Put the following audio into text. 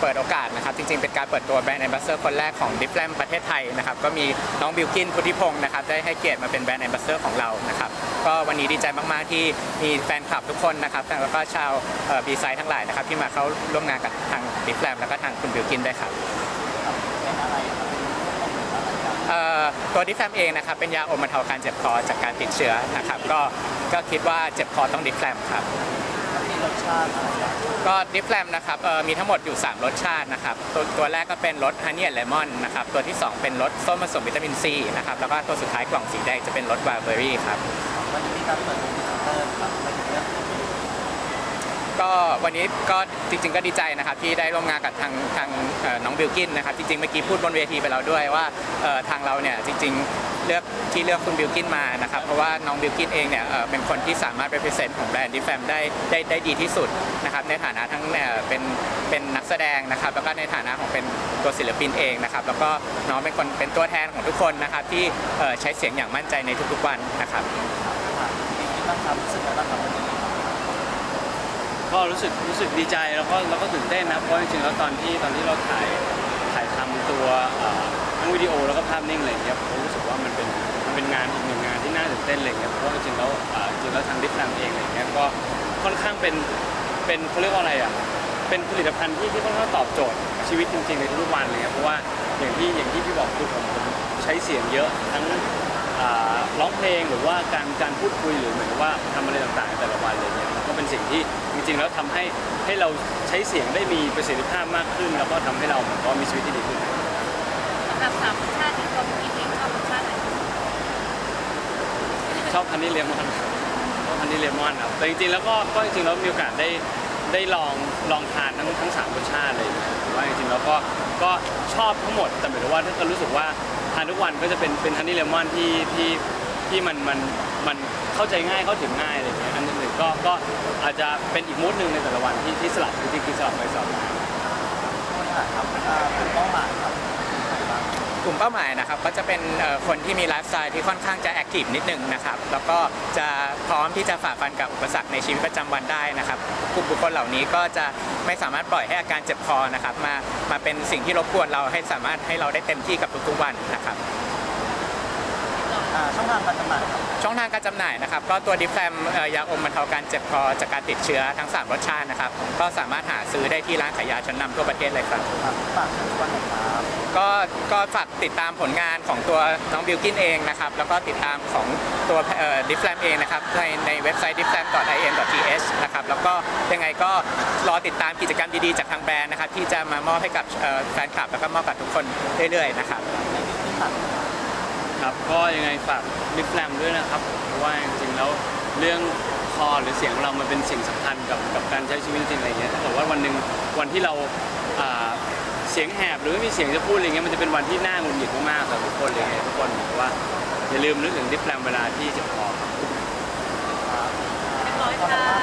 เปิดโอกาสนะครับ จริงๆ เป็นการเปิดตัวแบรนด์แอมบาสเดอร์คนแรกของดิฟแลมประเทศไทยนะครับ ก็มีน้องบิวกินพุทธิพงศ์นะครับ ได้ให้เกียรติมาเป็นแบรนด์แอมบาสเดอร์ของเรานะครับ ก็วันนี้ดีใจมากๆ ที่มีแฟนคลับทุกคนนะครับ แล้วก็ชาวบีไซด์ทั้งหลายนะครับ ที่มาเข้าร่วมงานกับทางดิฟแลมแล้วก็ทางคุณบิวกินด้วยครับตัวดิฟแลมเองนะครับ เป็นยาอมบรรเทาการเจ็บคอจากการติดเชื้อนะครับ ก็ก็คิดว่าเจ็บคอต้องดิฟแลมครับ รสชาติอะไรบ้างก็ดิฟแลมนะครับเอ่อมีทั้งหมดอยู่ 3 รสชาตินะครับตัวตัวแรกก็เป็นรสฮันนี่แอนเลมอนนะครับตัวที่ 2 เป็นรสส้มผสมวิตามินซีนะครับแล้วก็ตัวสุดท้ายกล่องสีแดงจะเป็นรสบาร์เบอรี่ครับวันนี้มีการเปิดตัวพรีเซนเตอร์ครับไม่ถึงเรื่องนี้ ก็วันนี้ก็จริง ๆ ก็ดีใจนะครับที่ได้ร่วมงานกับทางทางเอ่อน้องบิลกินนะครับจริงๆเมื่อกี้พูดบนเวทีไปแล้วด้วยว่าเอ่อทางเราเนี่ยจริง ๆ เลือกที่เลือกคุณบิลกินมานะครับเพราะว่าน้องบิลกินเองเนี่ยเอ่อเป็นคนที่สามารถ represent ของแบรนด์ดิแฟมได้ได้ได้ดีที่สุดนะครับในฐานะทั้งเอ่อเป็นเป็นนักแสดงนะครับแล้วก็ในฐานะของเป็นตัวศิลปินเองนะครับแล้วก็น้องเป็นคนเป็นตัวแทนของทุกคนนะครับที่เอ่อใช้เสียงอย่างมั่นใจในทุกๆวันนะครับ ค่ะมีคิดบ้างครับรู้สึกอะไรบ้างครับวันนี้ ก็ รู้สึกรู้สึกดีใจแล้วก็แล้วก็ตื่นเต้นนะเพราะจริงๆแล้วตอนที่ตอนที่เราถ่ายถ่ายทำตัวเอ่อทั้งวิดีโอแล้วก็ภาพนิ่งอะไรอย่างเงี้ยผมรู้สึกว่ามันเป็นมันเป็นงานอีกหนึ่งงานที่น่าตื่นเต้นอะไรอย่างเงี้ยเพราะว่าจริงๆแล้วเอ่อจริงๆแล้วทางดิฟแลมเองอะไรอย่างเงี้ยก็ค่อนข้างเป็นเป็นเขาเรียกว่าอะไรอะเป็นผลิตภัณฑ์ที่ที่ค่อนข้างตอบโจทย์ชีวิตจริงๆในทุกๆวันเลยครับเพราะว่าอย่างที่อย่างที่พี่บอกคือผมผมใช้เสียงเยอะทั้ง อ่าร้องเพลงหรือว่าการการพูดคุยหรือเหมือนว่าทำอะไรต่างๆในแต่ละวันอะไรเงี้ย สิ่งที่จริงๆแล้วทำให้ให้เราใช้เสียงได้มีประสิทธิภาพมากขึ้น แล้วก็ทำให้เราเหมือนกับว่ามีชีวิตที่ดีขึ้นสำหรับสามรสชาติที่ตัวพี่เองชอบรสชาติไหนชอบฮันนี่เลมอนชอบฮันนี่เลมอนครับแต่จริงๆแล้วก็ก็จริงๆแล้วมีโอกาสได้ได้ลองลองทานทั้งทั้งสามรสชาติเลยผมว่าจริงๆแล้วก็ก็ชอบทั้งหมดแต่หมายถึงว่าถ้าเกิดรู้สึกว่าทานทุกวันก็จะเป็นเป็นฮันนี่เลมอนที่ที่ ที่มันมันมันเข้าใจง่ายเข้าถึงง่ายอะไรอย่างเงี้ยอันหนึ่งก็ก็อาจจะเป็นอีกมูดหนึ่งในแต่ละวันที่ที่สลับจริงๆสลับไปสลับมาผู้บริหารครับอ่าคุณเป้าหมายครับกลุ่มเป้าหมายนะครับก็จะเป็นเอ่อคนที่มีไลฟ์สไตล์ที่ค่อนข้างจะแอคทีฟนิดนึงนะครับแล้วก็จะพร้อมที่จะฝ่าฟันกับอุปสรรคในชีวิตประจำวันได้นะครับกลุ่มบุคคลเหล่านี้ก็จะไม่สามารถปล่อยให้อาการเจ็บคอนะครับมามาเป็นสิ่งที่รบกวนเราให้สามารถให้เราได้เต็มที่กับทุกๆวันนะครับ อ่าช่องทางการจำหน่ายครับช่องทางการจำหน่ายนะครับ ก็ตัวดิฟแฟมเอ่อยาอมบรรเทาการเจ็บคอจากการติดเชื้อทั้ง 3 รสชาตินะครับ ก็สามารถหาซื้อได้ที่ร้านขายยาชั้นนำทั่วประเทศเลยครับครับฝากเชิญชวนหน่อยครับก็ก็ฝากติดตามผลงานของตัวน้องบิลกินเองนะครับ แล้วก็ติดตามของตัวดิฟแลมเองนะครับ ในในเว็บไซต์ difflam.in.th นะครับ แล้วก็ยังไงก็รอติดตามกิจกรรมดีๆ จากทางแบรนด์นะครับ ที่จะมามอบให้กับเอ่อแฟนคลับ แล้วก็มอบกับทุกคนเรื่อยๆนะครับ ในวิธีตัด ครับก็ยังไงฝากลิฟแลมด้วยนะครับเพราะว่าจริงๆแล้วเรื่องคอหรือเสียงของเรามันเป็นสิ่งสำคัญกับกับการใช้ชีวิตจริงอะไรเงี้ยถ้าเกิดว่าวันหนึ่งวันที่เราอ่าเสียงแหบหรือไม่มีเสียงจะพูดอะไรเงี้ยมันจะเป็นวันที่น่าหงุดหงิดมากๆสำหรับทุกคนเลยไงทุกคนบอกว่าอย่าลืมนึกถึงลิฟแลมเวลาที่เจ็บคอครับครับเรียบร้อยค่ะ